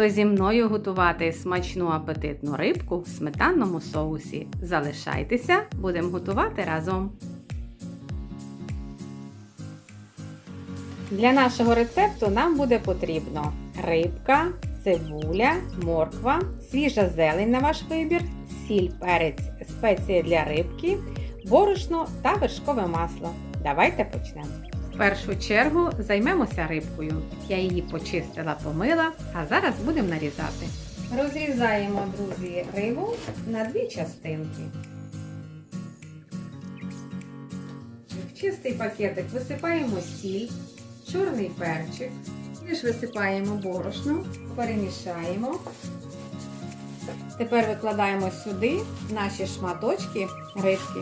хто зі мною готувати смачну апетитну рибку в сметанному соусі. Залишайтеся, будемо готувати разом. Для нашого рецепту нам буде потрібно рибка, цибуля, морква, свіжа зелень на ваш вибір, сіль, перець, спеції для рибки, борошно та вершкове масло. Давайте почнемо. Першу чергу займемося рибкою. Я її почистила, помила, а зараз будемо нарізати. Розрізаємо, друзі, рибу на дві частинки. В чистий пакетик висипаємо сіль, чорний перчик, теж висипаємо борошно, перемішаємо. Тепер викладаємо сюди наші шматочки рибки.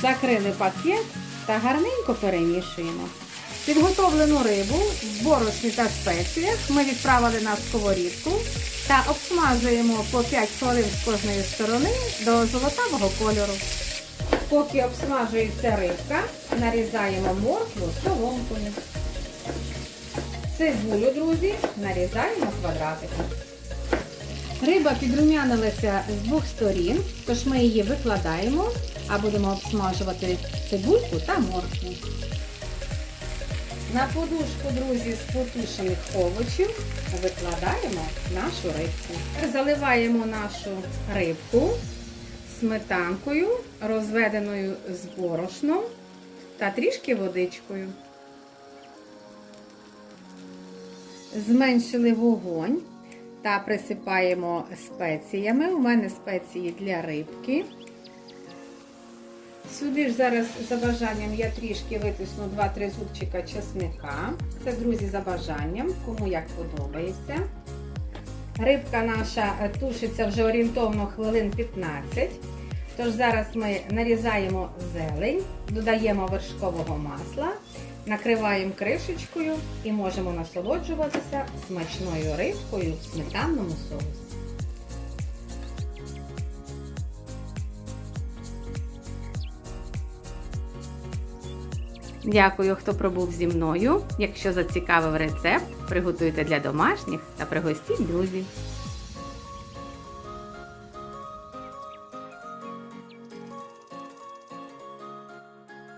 Закрили пакет та гарненько перемішуємо. Підготовлену рибу в борошні та спеціях ми відправили на сковорідку та обсмажуємо по 5 хвилин з кожної сторони до золотавого кольору. Поки обсмажується рибка, нарізаємо моркву соломкою. Цибулю, друзі, нарізаємо квадратиком. Риба підрумянилася з двох сторін, тож ми її викладаємо, а будемо обсмажувати цибульку та моркву. На подушку, друзі, з потушених овочів викладаємо нашу рибку. Заливаємо нашу рибку сметанкою, розведеною з борошном та трішки водичкою. Зменшили вогонь та присипаємо спеціями. У мене спеції для рибки. Сюди ж зараз за бажанням я трішки витисну 2-3 зубчика чесника. Це, друзі, за бажанням, кому як подобається. Рибка наша е, тушиться вже орієнтовно хвилин 15. Тож зараз ми нарізаємо зелень, додаємо вершкового масла, накриваємо кришечкою і можемо насолоджуватися смачною рибкою в сметанному соусі. Дякую, хто пробув зі мною. Якщо зацікавив рецепт, приготуйте для домашніх та пригостіть друзів.